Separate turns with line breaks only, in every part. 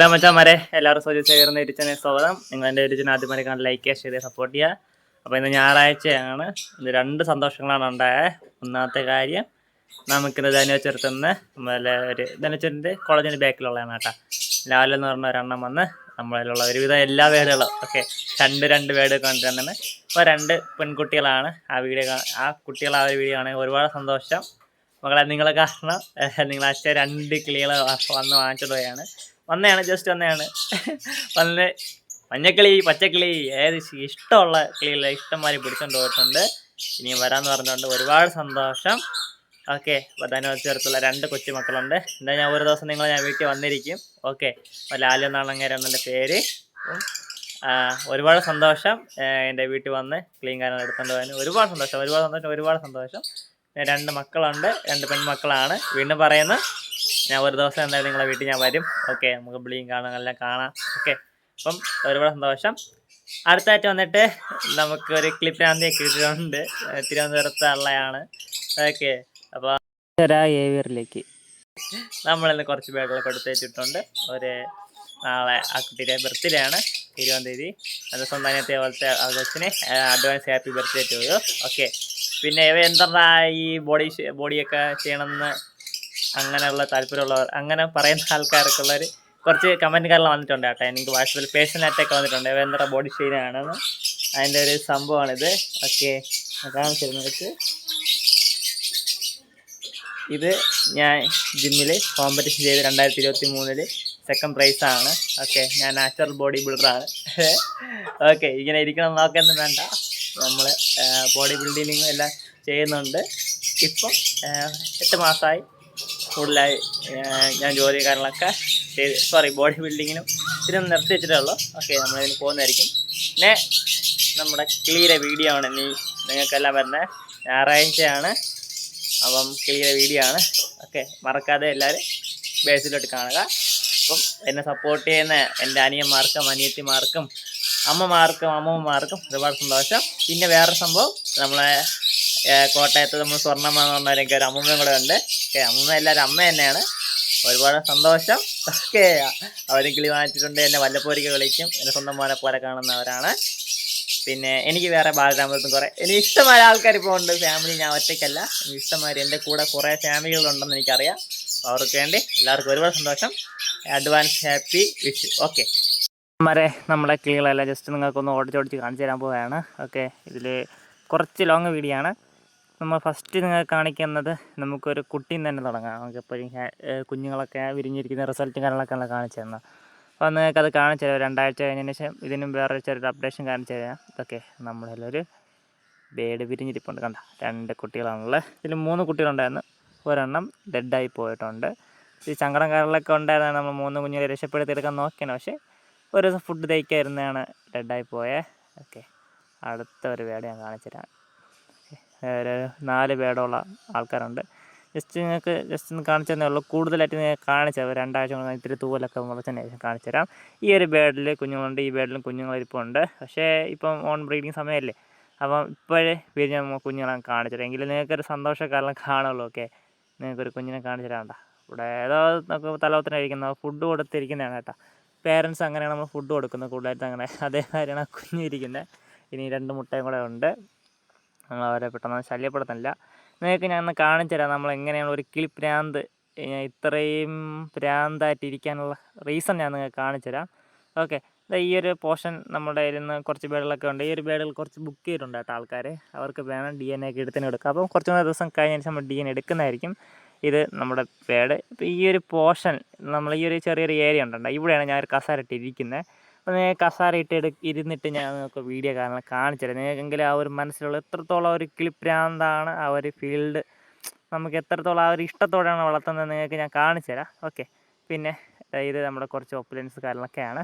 Hello മച്ചാമാരെ എല്ലാവരും സോജി സേകർന്ന എഡിച്ചനെ സ്വാഗതം. നിങ്ങൾ എന്റെ എഡിച്ചിനെ ആദ്യമായി കാണാൻ ലൈക്ക് ചെയ്ത് സപ്പോർട്ട് ചെയ്യുക. അപ്പോൾ ഇന്ന് ഞായറാഴ്ചയാണ്. ഇന്ന് രണ്ട് സന്തോഷങ്ങളാണ് ഉണ്ടായത് ഒന്നാമത്തെ കാര്യം നമുക്കിന്ന് ധനുവച്ചെടുത്തുനിന്ന് നമ്മളെ ഒരു ധനുവച്ചറിന്റെ കോളേജിന്റെ ബാക്കിലുള്ളതാണ് കേട്ടോ. ലാൽ എന്ന് പറഞ്ഞ ഒരെണ്ണം വന്ന് നമ്മളിലുള്ള ഒരുവിധം എല്ലാ വേടുകളും ഓക്കെ രണ്ട് രണ്ട് വേർഡ് തന്നെ അപ്പോൾ രണ്ട് പെൺകുട്ടികളാണ്. ആ വീഡിയോ ആ കുട്ടികൾ ആ ഒരു വീഡിയോ ആണ് ഒരുപാട് സന്തോഷം. മകളെ നിങ്ങളെ കാരണം നിങ്ങളെ അച്ഛൻ രണ്ട് കിളികൾ വന്ന് വാങ്ങിച്ചിട്ട് പോയാണ്. വന്നതാണ് ജസ്റ്റ് വന്നതാണ്. വന്ന് മഞ്ഞക്കിളി പച്ചക്കിളി ഏത് ഇഷ്- ഇഷ്ടമുള്ള കിളികളെ ഇഷ്ടംമാതിരി പിടിച്ചോണ്ട് പോയിട്ടുണ്ട്. ഇനിയും വരാമെന്ന് പറഞ്ഞുകൊണ്ട് ഒരുപാട് സന്തോഷം. ഓക്കെ പ്രധാനമന്ത്രി ചേർത്തുള്ള രണ്ട് കൊച്ചുമക്കളുണ്ട്. എന്താ ഞാൻ ഒരു ദിവസം നിങ്ങൾ ഞാൻ വീട്ടിൽ വന്നിരിക്കും. ഓക്കെ ലാലു എന്നാണ് എന്റെ പേര്. ഒരുപാട് സന്തോഷം എന്റെ വീട്ടിൽ വന്ന് ക്ലീൻ കാരണം എടുത്തുകൊണ്ട് പോകാൻ ഒരുപാട് സന്തോഷം ഒരുപാട് സന്തോഷം ഒരുപാട് സന്തോഷം. രണ്ട് മക്കളുണ്ട് രണ്ട് പെൺമക്കളാണ്. വീണ്ടും പറയുന്നു. ഞാൻ ഒരു ദിവസം എന്തായാലും നിങ്ങളെ വീട്ടിൽ ഞാൻ വരും. ഓക്കെ നമുക്ക് ബ്ലീം കാണാം എല്ലാം കാണാം. ഓക്കെ അപ്പം ഒരുപാട് സന്തോഷം. അടുത്തായിട്ട് വന്നിട്ട് നമുക്ക് ഒരു ക്ലിപ്പ് ആന്തിയെ കിട്ടിയിട്ടുണ്ട്. തിരുവനന്തപുരത്ത് ഉള്ളയാണ് ഓക്കെ അപ്പോൾ ഏവിയറിലേക്ക് നമ്മളിന്ന് കുറച്ച് പേരുകൾ കൊടുത്തു വെച്ചിട്ടുണ്ട്. ഒരു നാളെ ആ കുട്ടിയുടെ ബർത്ത്ഡേ ആണ് ഇരുപതാം തീയതി. അത് സ്വന്തം പോലത്തെ ആഘോഷത്തിന് advance happy birthday to okay പിന്നെ ഇവ എന്താ ഈ ബോഡി ബോഡിയൊക്കെ ചെയ്യണമെന്ന് അങ്ങനെയുള്ള താല്പര്യമുള്ളവർ അങ്ങനെ പറയുന്ന ആൾക്കാർക്കുള്ളവർ കുറച്ച് കമന്റുകാരെല്ലാം വന്നിട്ടുണ്ട് കേട്ടോ. എനിക്ക് വാട്സപ്പിൽ അറ്റാക്ക് വന്നിട്ടുണ്ട്. വേണ്ട ബോഡി ഷെയിൻ ആണെന്ന്. അതിന്റെ ഒരു സംഭവമാണിത്. ഓക്കെ. കാണിച്ചിരുന്നു വെച്ച്. ഇത് ഞാൻ ജിമ്മിൽ കോമ്പറ്റീഷൻ ചെയ്ത് രണ്ടായിരത്തി ഇരുപത്തി മൂന്നിൽ സെക്കൻഡ് പ്രൈസാണ് ഓക്കെ. ഞാൻ നാച്ചുറൽ ബോഡി ബിൽഡറാണ് ഓക്കെ. ഇങ്ങനെ ഇരിക്കണം നോക്കൊന്നും വേണ്ട. നമ്മൾ ബോഡി ബിൽഡിങ്ങും എല്ലാം ചെയ്യുന്നുണ്ട്. ഇപ്പം എട്ട് മാസമായി കൂടുതലായി ഞാൻ ജോലി കാര്യങ്ങളൊക്കെ ചെയ്ത് സോറി ബോഡി ബിൽഡിങ്ങിനും ഇതിനും നിർത്തി വെച്ചിട്ടുള്ളൂ ഓക്കെ നമ്മളിതിന് പോകുന്നതായിരിക്കും. പിന്നെ നമ്മുടെ ക്ലിയർ വീഡിയോ ആണ് നീ നിങ്ങൾക്കെല്ലാം വരുന്നത്. ഞായറാഴ്ചയാണ്. അപ്പം ക്ലിയർ വീഡിയോ ആണ്. ഓക്കെ മറക്കാതെ എല്ലാവരും ബേസിലോട്ട് കാണുക. അപ്പം എന്നെ സപ്പോർട്ട് ചെയ്യുന്ന എന്റെ അനിയന്മാർക്കും അനിയത്തിമാർക്കും അമ്മമാർക്കും അമ്മമ്മമാർക്കും ഒരുപാട് സന്തോഷം. പിന്നെ വേറൊരു സംഭവം നമ്മളെ കോട്ടയത്ത് നമ്മൾ സ്വർണമ്മ എന്ന് ഒരു അമ്മയും കൂടെ ഉണ്ട്. ഓക്കെ അമ്മ എല്ലാവരും അമ്മ തന്നെയാണ്. ഒരുപാട് സന്തോഷം. ഓക്കെ അവരും കിളി വാങ്ങിച്ചിട്ടുണ്ട്. എന്നെ വല്ലപ്പോരിക്ക് വിളിക്കും. എന്റെ സ്വന്തം മോനെ പോലെ കാണുന്നവരാണ്. പിന്നെ എനിക്ക് വേറെ ബാലരാമൃതം കുറേ എനിക്ക് ഇഷ്ടമായ ആൾക്കാർ ഇപ്പോൾ ഉണ്ട്. ഫാമിലി ഞാൻ ഒറ്റയ്ക്കല്ല. എനിക്ക് ഇഷ്ടമായി എന്റെ കൂടെ കുറേ ഫാമിലികളുണ്ടെന്ന് എനിക്കറിയാം. അവർക്ക് വേണ്ടി എല്ലാവർക്കും ഒരുപാട് സന്തോഷം. അഡ്വാൻസ് ഹാപ്പി വിഷ് ഓക്കെ മരെ നമ്മുടെ കിളികളെല്ലാം ജസ്റ്റ് നിങ്ങൾക്കൊന്ന് ഓടിച്ചോടിച്ച് കാണിച്ചു തരാൻ പോവുകയാണ് ഓക്കെ ഇതിൽ കുറച്ച് ലോങ് വീഡിയോ ആണ്. നമ്മൾ ഫസ്റ്റ് നിങ്ങൾ കാണിക്കുന്നത് നമുക്കൊരു കുട്ടിയും തന്നെ തുടങ്ങാം. നമുക്ക് എപ്പോഴും കുഞ്ഞുങ്ങളൊക്കെ വിരിഞ്ഞിരിക്കുന്ന റിസൾട്ടും കാര്യങ്ങളൊക്കെ നമ്മൾ കാണിച്ചു തരണം അപ്പോൾ നിങ്ങൾക്ക് അത് കാണിച്ചു തരാം. രണ്ടാഴ്ച കഴിഞ്ഞതിന് ശേഷം ഇതിനും വേറെ ചെറിയൊരു അപ്ഡേഷൻ കാണിച്ചു തരാം. ഇതൊക്കെ ഒരു ബേഡ് വിരിഞ്ഞിരിപ്പുണ്ട്. കണ്ട? രണ്ട് കുട്ടികളാണുള്ളത്. ഇതിൽ മൂന്ന് കുട്ടികളുണ്ടായിരുന്നു. ഒരെണ്ണം ഡെഡായി പോയിട്ടുണ്ട്. ഈ ചങ്കടം കാര്യങ്ങളൊക്കെ ഉണ്ടായിരുന്ന നമ്മൾ മൂന്ന് കുഞ്ഞുങ്ങളെ രക്ഷപ്പെടുത്തിയെടുക്കാൻ നോക്കിയാണ്. പക്ഷേ ഒരു ദിവസം ഫുഡ് തയ്ക്കായിരുന്നതാണ് ഡെഡായി പോയേ. ഓക്കെ. അടുത്ത ഒരു വേട് ഞാൻ കാണിച്ചു തരാം. ഒരു നാല് പേടോള്ള ആൾക്കാരുണ്ട്. ജസ്റ്റ് നിങ്ങൾക്ക് ജസ്റ്റ് ഒന്ന് കാണിച്ചു തന്നേ ഉള്ളൂ. കൂടുതലായിട്ട് ഞാൻ കാണിച്ചു തരാം. രണ്ടാഴ്ച കൊണ്ട് ഇത്തിരി തൂവലൊക്കെ മുളച്ചതിന് ശേഷം കാണിച്ചു തരാം. ഈ ഒരു ബേഡിൽ കുഞ്ഞുങ്ങളുണ്ട് ഈ ബേഡിലും കുഞ്ഞുങ്ങളിരിപ്പുണ്ട് പക്ഷേ ഇപ്പം ഓൺ ബ്രീഡിങ് സമയമല്ലേ. അപ്പം ഇപ്പോഴേ വിരിഞ്ഞ കുഞ്ഞുങ്ങളെ കാണിച്ചു തരാം. എങ്കിലും നിങ്ങൾക്കൊരു സന്തോഷക്കാരണം കാണുള്ളൂ ഓക്കെ? നിങ്ങൾക്കൊരു കുഞ്ഞിനെ കാണിച്ചു തരാം ഇവിടെ ഏതോ നമുക്ക് തലവത്തിന് കഴിക്കുന്ന ഫുഡ് കൊടുത്തിരിക്കുന്നതാണ് കേട്ടോ. പേരൻസ് അങ്ങനെയാണ് നമ്മൾ ഫുഡ് കൊടുക്കുന്നത്. കൂടുതലായിട്ട് അങ്ങനെ അതേമാതിരിയാണ് കുഞ്ഞിരിക്കുന്നത് ഇനി രണ്ട് മുട്ടയും കൂടെ ഉണ്ട്. നമ്മൾ അവരെ പെട്ടെന്ന് ശല്യപ്പെടുത്തുന്നില്ല. നിങ്ങൾക്ക് ഞാൻ ഒന്ന് കാണിച്ചു തരാം നമ്മൾ എങ്ങനെയാണ് ഒരു കിളി പ്രാന്ത് ഇത്രയും പ്രാന്തായിട്ടിരിക്കാനുള്ള റീസൺ ഞാൻ നിങ്ങൾക്ക് കാണിച്ചു തരാം. ഓക്കെ ഈ ഒരു പോർഷൻ നമ്മുടെ നിന്ന് കുറച്ച് ബേഡുകളൊക്കെ ഉണ്ട്. ഈ ഒരു ബേഡുകൾ കുറച്ച് ബുക്ക് ചെയ്തിട്ടുണ്ട് കേട്ടോ ആൾക്കാർ അവർക്ക് വേണം ഡി എൻ എ എടുത്തിന് എടുക്കാം. അപ്പം കുറച്ച് മൂന്ന് ദിവസം കഴിഞ്ഞതിന് നമ്മൾ ഡി എൻ എടുക്കുന്നതായിരിക്കും. ഇത് നമ്മുടെ പേഡ് ഇപ്പോൾ ഈ ഒരു പോർഷൻ നമ്മൾ ഈ ഒരു ചെറിയൊരു ഏരിയ ഉണ്ടല്ലോ. ഇവിടെയാണ് ഞാൻ ഒരു കസാര ഇട്ടിരിക്കുന്നത് അപ്പോൾ നിങ്ങൾ കസാര ഇട്ട് എടു ഇരുന്നിട്ട് ഞാൻ നിങ്ങൾക്ക് വീഡിയോ കാരണം കാണിച്ചു തരാം നിങ്ങൾക്കെങ്കിലും ആ ഒരു മനസ്സിലുള്ള എത്രത്തോളം ഒരു കിളിപ്രാന്താണ് ആ ഒരു ഫീൽഡ് നമുക്ക് എത്രത്തോളം ആ ഒരു ഇഷ്ടത്തോടെയാണ് വളർത്തുന്നത് നിങ്ങൾക്ക് ഞാൻ കാണിച്ചു തരാം ഓക്കെ പിന്നെ ഇത് നമ്മുടെ കുറച്ച് ഒപ്പുലൻസ് കാര്യങ്ങളൊക്കെയാണ്.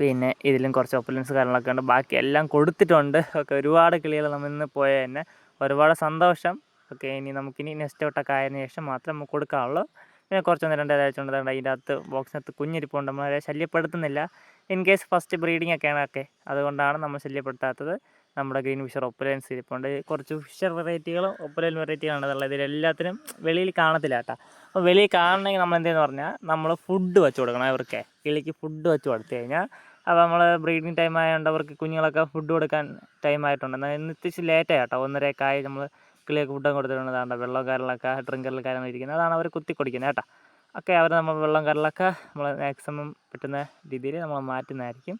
പിന്നെ ഇതിലും കുറച്ച് ഒപ്പുലൻസ് കാര്യങ്ങളൊക്കെ ഉണ്ട്. ബാക്കി എല്ലാം കൊടുത്തിട്ടുണ്ട്. ഓക്കെ ഒരുപാട് കിളികൾ നമ്മൾ ഇന്ന് പോയ തന്നെ ഒരുപാട് സന്തോഷം. ഓക്കെ ഇനി നമുക്കിനി നെക്സ്റ്റ് തൊട്ടൊക്കെ ആയതിനു ശേഷം മാത്രമേ നമുക്ക് കൊടുക്കാവുള്ളൂ. പിന്നെ കുറച്ചൊന്ന് രണ്ടാഴ്ച കൊണ്ട് ദാണ്ട അതിന്റെ അകത്ത് ബോക്സിനകത്ത് കുഞ്ഞിരിപ്പുണ്ട്. നമ്മളെ ശല്യപ്പെടുത്തുന്നില്ല. ഇൻ കേസ് ഫസ്റ്റ് ബ്രീഡിംഗ് ഒക്കെയാണ് ഒക്കെ. അതുകൊണ്ടാണ് നമ്മൾ ശല്യപ്പെടുത്താത്തത്. നമ്മുടെ ഗ്രീൻ ഫിഷർ ഒപ്പലൻസ് ഇരിപ്പുണ്ട്. കുറച്ച് ഫിഷർ വെറൈറ്റികളും ഒപ്പലൻ വെറൈറ്റികളാണ് ഉള്ളത് ഇതിലെല്ലാത്തിനും വെളിയിൽ കാണത്തില്ല കേട്ടോ. അപ്പോൾ വെളിയിൽ കാണണമെങ്കിൽ നമ്മൾ എന്തെന്ന് പറഞ്ഞാൽ നമ്മൾ ഫുഡ് വെച്ച് കൊടുക്കണം അവർക്ക്. കിളിക്ക് ഫുഡ് വെച്ച് കൊടുത്തു കഴിഞ്ഞാൽ അപ്പോൾ നമ്മൾ ബ്രീഡിങ് ടൈം ആയതുകൊണ്ട് അവർക്ക് കുഞ്ഞുങ്ങളൊക്കെ ഫുഡ് കൊടുക്കാൻ ടൈം ആയിട്ടുണ്ട്. എന്നാൽ ഇന്ന് ഇത്തിരി ലേറ്റ് കേട്ടോ. ആയി. നമ്മൾ കിളിയൊക്കെ ഫുഡൊക്കെ കൊടുത്തിട്ടുണ്ട്. അതാണ്ട് വെള്ളം കരളൊക്കെ ഡ്രിങ്കറിൽ കാര്യങ്ങൾ ഇരിക്കുന്നത്. അതാണ് അവർ കുത്തി കുടിക്കുന്നത് കേട്ടോ. ഒക്കെ അവർ നമ്മൾ വെള്ളം കരളൊക്കെ നമ്മൾ മാക്സിമം പറ്റുന്ന രീതിയിൽ നമ്മൾ മാറ്റുന്നതായിരിക്കും.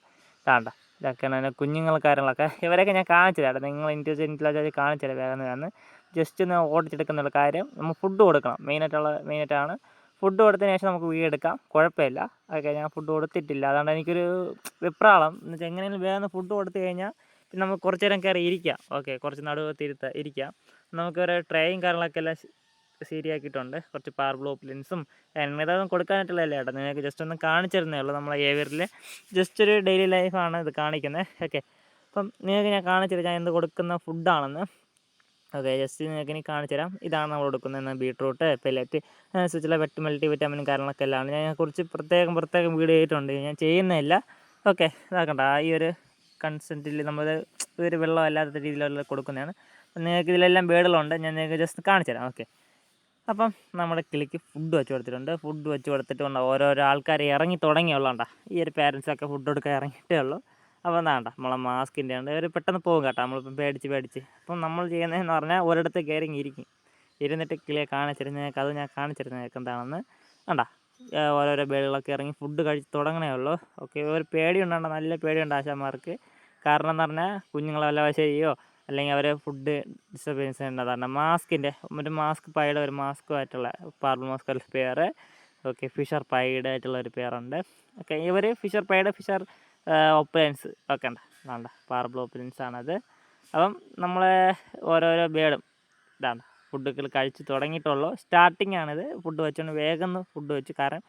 താണ്ട ഇതൊക്കെയാണ് അതിന്റെ കുഞ്ഞുങ്ങൾ കാര്യങ്ങളൊക്കെ. ഇവരൊക്കെ ഞാൻ കാണിച്ചു തരാം നിങ്ങൾ ഇന്റലിജന്റിൽ കാണിച്ചു തരാം വേഗം വേഗം ജസ്റ്റ് ഒന്ന് ഓടിച്ചെടുക്കുന്ന കാര്യം നമ്മൾ ഫുഡ് കൊടുക്കണം. മെയിനായിട്ടുള്ള മെയിനായിട്ടാണ് ഫുഡ് കൊടുത്തതിന് ശേഷം നമുക്ക് വീടെടുക്കാം കുഴപ്പമില്ല. ഓക്കെ ഞാൻ ഫുഡ് കൊടുത്തിട്ടില്ല. അതുകൊണ്ട് എനിക്കൊരു വെപ്രാളം. എന്ന് വെച്ചാൽ എങ്ങനെയെങ്കിലും വേഗം ഫുഡ് കൊടുത്തു കഴിഞ്ഞാൽ പിന്നെ നമുക്ക് കുറച്ച് നേരം കയറി ഇരിക്കാം. ഓക്കെ കുറച്ച് നടുവ് തിരുത്ത ഇരിക്കാം. നമുക്ക് ഒരു ട്രേയും കാര്യങ്ങളൊക്കെ എല്ലാം ശരിയാക്കിയിട്ടുണ്ട്. കുറച്ച് പവർ ബ്ലോപ്പ് ലെൻസും എന്നതൊന്നും കൊടുക്കാനായിട്ടുള്ളതല്ല ചേട്ടാ നിങ്ങൾക്ക് ജസ്റ്റ് ഒന്ന് കാണിച്ചിരുന്നേ ഉള്ളൂ നമ്മളെ ഏവിയറിൽ ജസ്റ്റ് ഒരു ഡെയിലി ലൈഫാണ് ഇത് കാണിക്കുന്നത് ഓക്കെ അപ്പം നിങ്ങൾക്ക് ഞാൻ കാണിച്ചു ഞാൻ എന്ത് കൊടുക്കുന്ന ഫുഡാണെന്ന് ഓക്കെ ജസ്റ്റ് നിങ്ങൾക്ക് ഇനി കാണിച്ചു തരാം ഇതാണ് നമ്മൾ കൊടുക്കുന്നത് ബീട്രൂട്ട് പെല്ലറ്റ് അനുസരിച്ചുള്ള വെറ്റ് മൾട്ടി വിറ്റാമിനും കാര്യങ്ങളൊക്കെ എല്ലാം ഞാൻ കുറിച്ച് പ്രത്യേകം പ്രത്യേകം വീഡിയോ ചെയ്തിട്ടുണ്ട്. ഞാൻ ചെയ്യുന്നില്ല ഓക്കെ ഇതാക്കണ്ട. ഈ ഒരു കൺസെന്റിൽ നമ്മൾ ഒരു വെള്ളം അല്ലാത്ത രീതിയിലുള്ള കൊടുക്കുന്നതാണ്. നിങ്ങൾക്ക് ഇതിലെല്ലാം ബേഡുകളുണ്ട് ഞാൻ നിങ്ങൾക്ക് ജസ്റ്റ് കാണിച്ചു തരാം ഓക്കെ അപ്പം നമ്മുടെ കിളിക്ക് ഫുഡ് വെച്ച് കൊടുത്തിട്ടുണ്ട്. ഫുഡ് വെച്ച് കൊടുത്തിട്ട് കൊണ്ട് ഓരോരോ ആൾക്കാർ ഇറങ്ങി തുടങ്ങിയുള്ളതാണ്ട. ഈ ഒരു പാരൻസൊക്കെ ഫുഡ് കൊടുക്കാൻ ഇറങ്ങിയിട്ടേ ഉള്ളൂ. അപ്പോൾ എന്താണ്ട നമ്മളെ മാസ്കിന്റെ ഉണ്ട് ഒരു പെട്ടെന്ന് പോകും കേട്ടോ നമ്മളിപ്പം പേടിച്ച് പേടിച്ച്. അപ്പം നമ്മൾ ചെയ്യുന്നതെന്ന് പറഞ്ഞാൽ ഒരിടത്ത് കയറി ഇരിക്കും ഇരുന്നിട്ട് കിളിയെ കാണിച്ചിരുന്ന നിങ്ങൾക്ക് അത് ഞാൻ കാണിച്ചിരുന്ന നിങ്ങൾക്ക് എന്താണെന്ന് കണ്ട ഓരോരോ ബേഡുകളൊക്കെ ഇറങ്ങി ഫുഡ് കഴിച്ച് തുടങ്ങണേ ഉള്ളൂ. ഓക്കെ ഒരു പേടി ഉണ്ടാകണ്ട നല്ല പേടിയുണ്ട് ആശാന്മാർക്ക്. കാരണം എന്ന് പറഞ്ഞാൽ കുഞ്ഞുങ്ങളെ വല്ല വശയോ അല്ലെങ്കിൽ അവരെ ഫുഡ് ഡിസ്റ്റർബൻസ് ഉണ്ടാകാറുണ്ട് മാസ്കിന്റെ ഒരു മാസ്ക് പൈഡ് ഒരു മാസ്കുമായിട്ടുള്ള പാർബിൾ മാസ്ക് ഒരു പെയർ ഓക്കെ ഫിഷർ പൈഡ് ആയിട്ടുള്ള ഒരു പേരുണ്ട് ഓക്കെ ഇവർ ഫിഷർ പൈഡ് ഫിഷർ ഒപ്പലൻസ് ഒക്കെ ഉണ്ട് വേണ്ട പാർബിൾ ഒപ്പലൻസ് ആണത്. അപ്പം നമ്മൾ ഓരോരോ ബേഡും ഇതാണ് ഫുഡൊക്കെ കഴിച്ച് തുടങ്ങിയിട്ടുള്ളൂ. സ്റ്റാർട്ടിംഗ് ആണിത്. ഫുഡ് വെച്ചുകൊണ്ട് വേഗം ഫുഡ് വെച്ച് കാരണം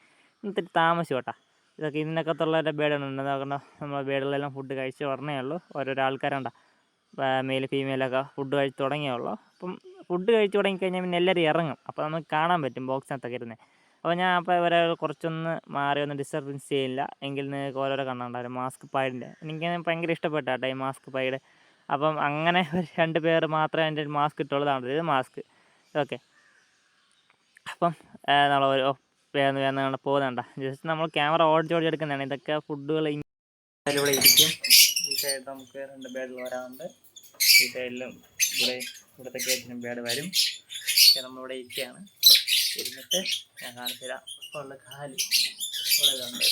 ഇത്തിരി താമസിച്ചു കേട്ടോ. ഇതൊക്കെ ഇതിനകത്തുള്ള ബേഡുണ്ട് നോക്കണം നമ്മളെ ബേഡുകളെല്ലാം ഫുഡ് കഴിച്ച് പറഞ്ഞേ ഉള്ളൂ. ഓരോരോ ആൾക്കാരുണ്ടോ. മെയിൽ ഫീമെയിലൊക്കെ ഫുഡ് കഴിച്ച് തുടങ്ങിയുള്ളു അപ്പം ഫുഡ് കഴിച്ച് തുടങ്ങിക്കഴിഞ്ഞാൽ പിന്നെ എല്ലാവരും ഇറങ്ങും. അപ്പോൾ നമുക്ക് കാണാൻ പറ്റും ബോക്സിനകത്തൊക്കെ ഇരുന്ന്. അപ്പോൾ ഞാൻ അപ്പോൾ ഇവരെ കുറച്ചൊന്ന് മാറി ഒന്ന് ഡിസ്റ്റർബൻസ് ചെയ്യില്ല. എങ്കിൽ നിങ്ങൾക്ക് ഓരോരോ കണ്ണുണ്ടാവും. മാസ്ക് പൈഡിന്റെ എനിക്ക് ഭയങ്കര ഇഷ്ടപ്പെട്ട കേട്ടോ ഈ മാസ്ക് പൈഡ് അപ്പം അങ്ങനെ രണ്ട് പേർ മാത്രമേ എന്റെ മാസ്ക് ഇട്ടുള്ളതാണ്. ഇത് മാസ്ക് ഓക്കെ അപ്പം നമ്മൾ ഓരോ വേഗം കണ്ട് പോകുന്നുണ്ട ജസ്റ്റ് നമ്മൾ ക്യാമറ ഓടിച്ചോടിച്ചെടുക്കുന്നതാണ് ഇതൊക്കെ ഫുഡുകൾ ഇവിടെ ഇരിക്കും സൈഡ് നമുക്ക് രണ്ട് ബേഡുകൾ വരാറുണ്ട് ഈ സൈഡിലും ഇവിടെ ഇവിടുത്തെ ഗേറ്റിനും ബേഡ് വരും. നമ്മളിവിടെ ഇരിക്കുകയാണ്. ഇരുന്നിട്ട് ഞാൻ കാണിച്ചു തരാം ഉള്ള കാൽ ഇവിടെ ഉണ്ട്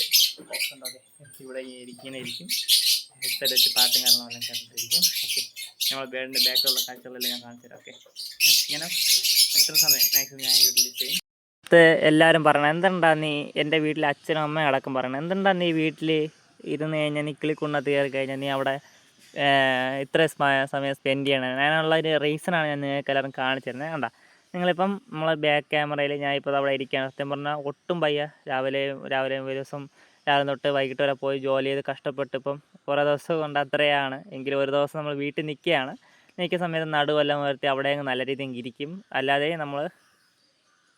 ഇവിടെ ഇരിക്കുന്ന ഇരിക്കും. ഹെഡ്സെറ്റ് വെച്ച് പാട്ടും കാര്യങ്ങളെല്ലാം കേട്ടിട്ടിരിക്കും. ഓക്കെ. നമ്മൾ ബേഡിന്റെ ബാക്കിലുള്ള കാഴ്ചകളെല്ലാം ഞാൻ കാണിച്ചു തരാം ഓക്കെ. ഇങ്ങനെ എത്ര സമയം മാക്സിമം ഞാൻ യൂട്ടിലൈസ് ചെയ്യും. എല്ലാവരും പറയണം എന്തുണ്ടാ നീ എന്റെ വീട്ടിൽ അച്ഛനും അമ്മയും അടക്കം പറയണം. എന്തുണ്ടാ നീ വീട്ടിൽ ഇരുന്ന് കഴിഞ്ഞാൽ നീ കിളിക്കുണ്ണത്ത് കയറി കഴിഞ്ഞാൽ നീ അവിടെ ഇത്ര സ്മ- സമയം സ്പെൻഡ് ചെയ്യണം. അതിനുള്ള ഒരു റീസണാണ് ഞാൻ നിങ്ങൾക്ക് എല്ലാവരും കാണിച്ചു തരുന്നത് കണ്ട? നിങ്ങളിപ്പം നമ്മളെ ബാക്ക് ക്യാമറയിൽ ഞാൻ ഇപ്പോൾ അവിടെ ഇരിക്കുകയാണ് സത്യം പറഞ്ഞാൽ ഒട്ടും പയ്യ രാവിലെ രാവിലെ ഒരു ദിവസം രാവിലെ തൊട്ട് വൈകിട്ട് വരെ പോയി ജോലി ചെയ്ത് കഷ്ടപ്പെട്ട് ഇപ്പം കുറേ ദിവസം കൊണ്ട് അത്രയാണ്. എങ്കിലും ഒരു ദിവസം നമ്മൾ വീട്ടിൽ നിൽക്കുകയാണ്. നിൽക്കുന്ന സമയത്ത് നടുവെല്ലാം ഉയർത്തി അവിടെ അങ്ങ് നല്ല രീതിയിൽ ഇരിക്കും. അല്ലാതെ നമ്മൾ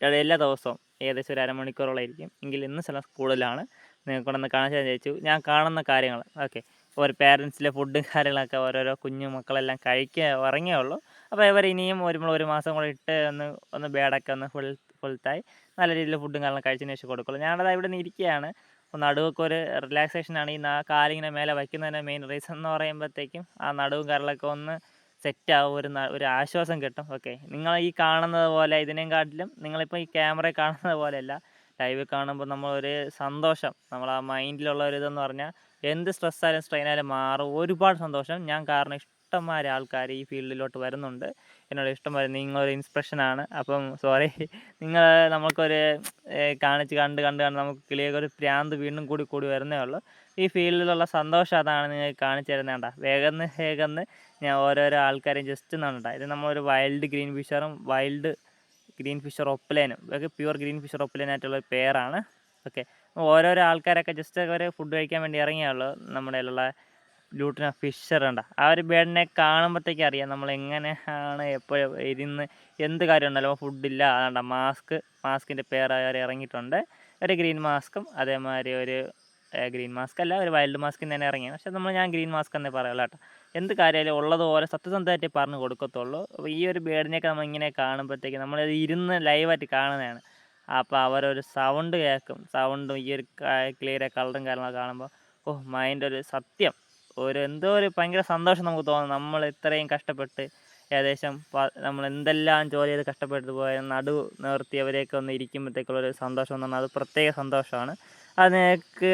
എല്ലാ ദിവസവും ഏകദേശം ഒരു അരമണിക്കൂറോളം ഇരിക്കും. എങ്കിൽ ഇന്ന് ചില കൂടുതലാണ്. കാണാൻ ഞാൻ ചോദിച്ചു. ഞാൻ കാണുന്ന കാര്യങ്ങൾ. ഓക്കെ. ഒരു പേരൻസിലെ ഫുഡും കാര്യങ്ങളൊക്കെ ഓരോരോ കുഞ്ഞു മക്കളെല്ലാം കഴിക്കുക ഇറങ്ങിയേ ഉള്ളൂ. അപ്പോൾ ഇവർ ഇനിയും ഒരു ഒരു മാസം കൂടെ ഇട്ട് ഒന്ന് ഒന്ന് ബേഡൊക്കെ ഒന്ന് ഫുൾ ഫുൾത്തായി നല്ല രീതിയിൽ ഫുഡും കാര്യങ്ങളും കഴിച്ചതിന് ശേഷം കൊടുക്കുള്ളൂ. ഞാനത് ഇവിടെ നിന്ന് ഇരിക്കുകയാണ്. അപ്പോൾ നടുവൊക്കെ ഒരു റിലാക്സേഷനാണ് ഈ കാലിങ്ങനെ മേലെ വയ്ക്കുന്നതിന്റെ മെയിൻ റീസൺ എന്ന് പറയുമ്പോഴത്തേക്കും ആ നടുവും കാര്യങ്ങളൊക്കെ ഒന്ന് സെറ്റ് ആവും. ഒരു ഒരു ആശ്വാസം കിട്ടും. ഓക്കെ. നിങ്ങൾ ഈ കാണുന്നത് പോലെ ഇതിനെയും കാട്ടിലും നിങ്ങളിപ്പോൾ ഈ ക്യാമറയിൽ കാണുന്നത് പോലെയല്ല. ലൈവ് കാണുമ്പോൾ നമ്മൾ ഒരു സന്തോഷം. നമ്മൾ ആ മൈൻഡിലുള്ള ഒരു ഇതെന്ന് പറഞ്ഞാൽ എന്ത് സ്ട്രെസ്സായാലും സ്ട്രെയിനായാലും മാറും. ഒരുപാട് സന്തോഷം. ഞാൻ കാരണം ഇഷ്ടംമാരെ ആൾക്കാർ ഈ ഫീൽഡിലോട്ട് വരുന്നുണ്ട്. എന്നോട് ഇഷ്ടം വരും നിങ്ങളൊരു ഇൻസ്പിറേഷനാണ് അപ്പം സോറി. നിങ്ങൾ നമുക്കൊരു കാണിച്ച് കണ്ട് കണ്ട് കണ്ട് നമുക്ക് കിളിയൊക്കെ ഒരു പ്രാന്ത് വീണ്ടും കൂടി കൂടി വരുന്നേ ഉള്ളൂ. ഈ ഫീൽഡിലുള്ള സന്തോഷം അതാണ് നിങ്ങൾ കാണിച്ചു തരുന്നേണ്ട വേഗം വേഗം ഞാൻ ഓരോരോ ആൾക്കാരെയും ജസ്റ്റ് എന്നാണ് ഇത് നമ്മളൊരു വൈൽഡ് ഗ്രീൻ ഫിഷറും വൈൽഡ് ഗ്രീൻ ഫിഷർ ഒപ്പലേനും ഇതൊക്കെ പ്യുവർ ഗ്രീൻ ഫിഷർ ഒപ്പലേനായിട്ടുള്ള ഒരു പേരാണ് ഓക്കെ ഓരോരോ ആൾക്കാരൊക്കെ ജസ്റ്റ് അവർ ഫുഡ് കഴിക്കാൻ വേണ്ടി ഇറങ്ങിയുള്ളൂ നമ്മുടെ കയ്യിലുള്ള ലൂട്ടിന ഫിഷർ ഉണ്ട്. ആ ഒരു ബേഡിനെ കാണുമ്പോഴത്തേക്ക് അറിയാം നമ്മൾ എങ്ങനെയാണ് എപ്പോഴും ഇരുന്ന് എന്ത് കാര്യം ഉണ്ടല്ലോ. ഫുഡില്ല അതാണ്ട മാസ്ക് മാസ്കിന്റെ പേർ അവർ ഇറങ്ങിയിട്ടുണ്ട്. ഒരു ഗ്രീൻ മാസ്കും അതേമാതിരി ഒരു ഗ്രീൻ മാസ്ക് അല്ല ഒരു വൈൽഡ് മാസ്കിൽ തന്നെ ഇറങ്ങിയാണ്. പക്ഷെ നമ്മൾ ഞാൻ ഗ്രീൻ മാസ്ക് എന്നേ പറയുള്ളൂ കേട്ടോ. എന്ത് കാര്യമായാലും ഉള്ളത് പോലെ സത്യസന്ധമായിട്ട് പറഞ്ഞു കൊടുക്കത്തുള്ളൂ. അപ്പോൾ ഈ ഒരു ബേഡിനെയൊക്കെ നമ്മൾ ഇങ്ങനെ കാണുമ്പോഴത്തേക്ക് നമ്മൾ ഇരുന്ന് ലൈവായിട്ട് കാണുന്നതാണ്. അപ്പോൾ അവരൊരു സൗണ്ട് കേൾക്കും. സൗണ്ടും ഈ ഒരു ക്ലിയർ കളറും കാര്യങ്ങളൊക്കെ കാണുമ്പോൾ ഓ മൈൻഡ് ഒരു സത്യം. ഒരു എന്തോ ഒരു ഭയങ്കര സന്തോഷം നമുക്ക് തോന്നും. നമ്മൾ ഇത്രയും കഷ്ടപ്പെട്ട് ഏകദേശം നമ്മൾ എന്തെല്ലാം ജോലി ചെയ്ത് കഷ്ടപ്പെട്ട് പോയ നടു നിവർത്തിയവരെയൊക്കെ ഒന്ന് ഇരിക്കുമ്പോഴത്തേക്കുള്ളൊരു സന്തോഷം എന്ന് പറഞ്ഞാൽ അത് പ്രത്യേക സന്തോഷമാണ്. അത് നിനക്ക്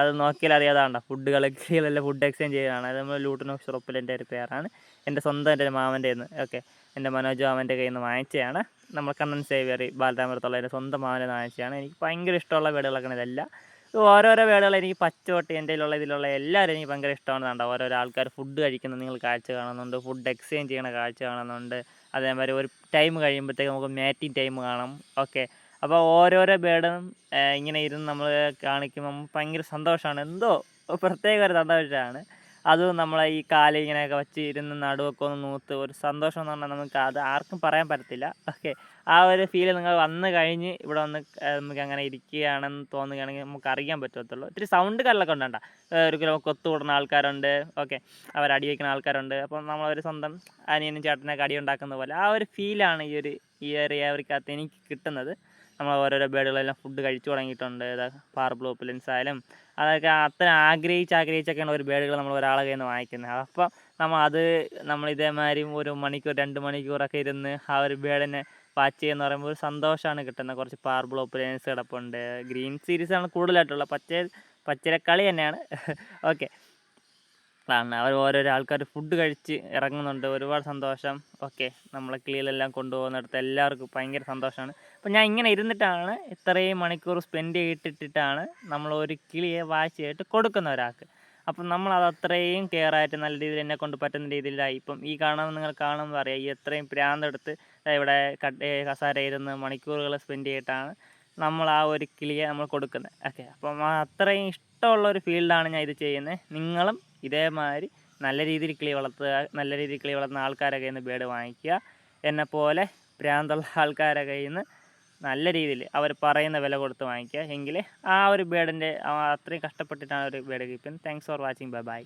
അത് നോക്കിയാൽ അറിയാതാണ്ട ഫുഡ് കളക്ടികളെല്ലാം ഫുഡ് എക്സ്ചേഞ്ച് ചെയ്യാനാണ് അത് നമ്മൾ ലൂട്ടനോ ഷോപ്പിൽ എന്റെ ഒരു പേരാണ്. എന്റെ സ്വന്തം എന്റെ മാമന്റെ നിന്ന് ഓക്കെ. എന്റെ മനോജ് മാമന്റെ കയ്യിൽ നിന്ന് വാങ്ങിച്ചതാണ്. നമ്മൾ കണ്ണൻ സേവിയറി ബാലരാമരത്തുള്ള എന്റെ സ്വന്തം മാമന്റെ വാങ്ങിച്ചതാണ്. എനിക്ക് ഭയങ്കര ഇഷ്ടമുള്ള വീടുകളൊക്കെയാണ് ഇതെല്ലാം. ഇത് ഓരോരോ വേടുകൾ എനിക്ക് പച്ചവട്ടി എന്റെ കയ്യിലുള്ള ഇതിലുള്ള എല്ലാവരും എനിക്ക് ഭയങ്കര ഇഷ്ടമാണ് ഓരോരോ ആൾക്കാർ ഫുഡ് കഴിക്കുന്നത് നിങ്ങൾ കാഴ്ച കാണുന്നുണ്ട് ഫുഡ് എക്സ്ചേഞ്ച് ചെയ്യണ കാഴ്ച കാണുന്നുണ്ട്. അതേമാതിരി ഒരു ടൈം കഴിയുമ്പോഴത്തേക്ക് നമുക്ക് മാറ്റിംഗ് ടൈം കാണാം ഓക്കെ. അപ്പോൾ ഓരോരോ ബേഡും ഇങ്ങനെ ഇരുന്ന് നമ്മൾ കാണിക്കുമ്പം ഭയങ്കര സന്തോഷമാണ്. എന്തോ പ്രത്യേക ഒരു സന്തോഷമാണ് അതും നമ്മളെ ഈ കാൽ ഇങ്ങനെയൊക്കെ വെച്ച് ഇരുന്ന് നടുവൊക്കെ ഒന്ന് നൂത്ത് ഒരു സന്തോഷം എന്ന് പറഞ്ഞാൽ നമുക്ക് അത് ആർക്കും പറയാൻ പറ്റത്തില്ല. ഓക്കെ. ആ ഒരു ഫീൽ നിങ്ങൾ വന്ന് കഴിഞ്ഞ് ഇവിടെ വന്ന് നമുക്ക് അങ്ങനെ ഇരിക്കുകയാണെന്ന് തോന്നുകയാണെങ്കിൽ നമുക്ക് അറിയാൻ പറ്റത്തുള്ളൂ. ഒത്തിരി സൗണ്ട് കാലൊക്കെ ഉണ്ട് ഒരിക്കലും കൊത്തുകൂടുന്ന ആൾക്കാരുണ്ട്. ഓക്കെ. അവർ അടി വയ്ക്കുന്ന ആൾക്കാരുണ്ട്. അപ്പം നമ്മളൊരു സ്വന്തം അനിയനും ചേട്ടനൊക്കെ അടി ഉണ്ടാക്കുന്ന പോലെ ആ ഒരു ഫീലാണ് ഈ ഒരു ഈ ഒരു എനിക്ക് കിട്ടുന്നത്. നമ്മൾ ഓരോരോ ബേഡുകളെല്ലാം ഫുഡ് കഴിച്ചു തുടങ്ങിയിട്ടുണ്ട്. പാർബിൾ ഓപ്പുലൻസ് ആയാലും അതൊക്കെ അത്ര ആഗ്രഹിച്ച് ആഗ്രഹിച്ചൊക്കെയാണ് ഒരു ബേഡുകൾ നമ്മൾ ഒരാളെ കയ്യിൽ നിന്ന് വാങ്ങിക്കുന്നത്. അപ്പം നമ്മൾ അത് നമ്മൾ ഇതേമാതിരി ഒരു മണിക്കൂർ രണ്ട് മണിക്കൂറൊക്കെ ഇരുന്ന് ആ ഒരു ബേഡിനെ വാച്ച് ചെയ്യുന്ന പറയുമ്പോൾ ഒരു സന്തോഷമാണ് കിട്ടുന്നത്. കുറച്ച് പാർബിൾ ഓപ്പുലൻസ് കിടപ്പുണ്ട്. ഗ്രീൻ സീരീസാണ് കൂടുതലായിട്ടുള്ളത്. പച്ച പച്ചിലക്കളി തന്നെയാണ്. ഓക്കെ ആണ് അവർ ഓരോരോ ആൾക്കാർ ഫുഡ് കഴിച്ച് ഇറങ്ങുന്നുണ്ട്. ഒരുപാട് സന്തോഷം. ഓക്കെ നമ്മളെ കിളിയിലെല്ലാം കൊണ്ടുപോകുന്നിടത്ത് എല്ലാവർക്കും ഭയങ്കര സന്തോഷമാണ്. അപ്പം ഞാൻ ഇങ്ങനെ ഇരുന്നിട്ടാണ് ഇത്രയും മണിക്കൂർ സ്പെൻഡ് ചെയ്തിട്ടിട്ടാണ് നമ്മൾ ഒരു കിളിയെ വാച്ച് ചെയ്തിട്ട് കൊടുക്കുന്ന ഒരാൾക്ക്. അപ്പം നമ്മൾ അത് അത്രയും കെയർ ആയിട്ട് നല്ല രീതിയിൽ എന്നെ കൊണ്ട് പറ്റുന്ന രീതിയിലായി. ഇപ്പം ഈ കാണാൻ നിങ്ങൾ കാണുമ്പോൾ അറിയാം ഈ എത്രയും പ്രാന്തെടുത്ത് ഇവിടെ കട്ട് കസാര ഇരുന്ന് മണിക്കൂറുകൾ സ്പെൻഡ് ചെയ്തിട്ടാണ് നമ്മൾ ആ ഒരു കിളിയെ നമ്മൾ കൊടുക്കുന്നത്. ഓക്കെ അപ്പം അത്രയും ഇഷ്ടമുള്ള ഒരു ഫീൽഡാണ് ഞാൻ ഇത് ചെയ്യുന്നത്. നിങ്ങളും ഇതേമാതിരി നല്ല രീതിയിൽ കിളി വളർത്തുക നല്ല രീതിയിൽ കിളി വളർത്തുന്ന ആൾക്കാരെ കയ്യിൽ നിന്ന് ബേഡ് വാങ്ങിക്കുക. എന്നെപ്പോലെ പ്രാന്തുള്ള ആൾക്കാരെ കയ്യിൽ നിന്ന് നല്ല രീതിയിൽ അവർ പറയുന്ന വില കൊടുത്ത് വാങ്ങിക്കുക. എങ്കിൽ ആ ഒരു ബേഡിന്റെ അത്രയും കഷ്ടപ്പെട്ടിട്ടാണ് ഒരു ബേഡ് കിട്ടുന്നത് thanks for watching bye bye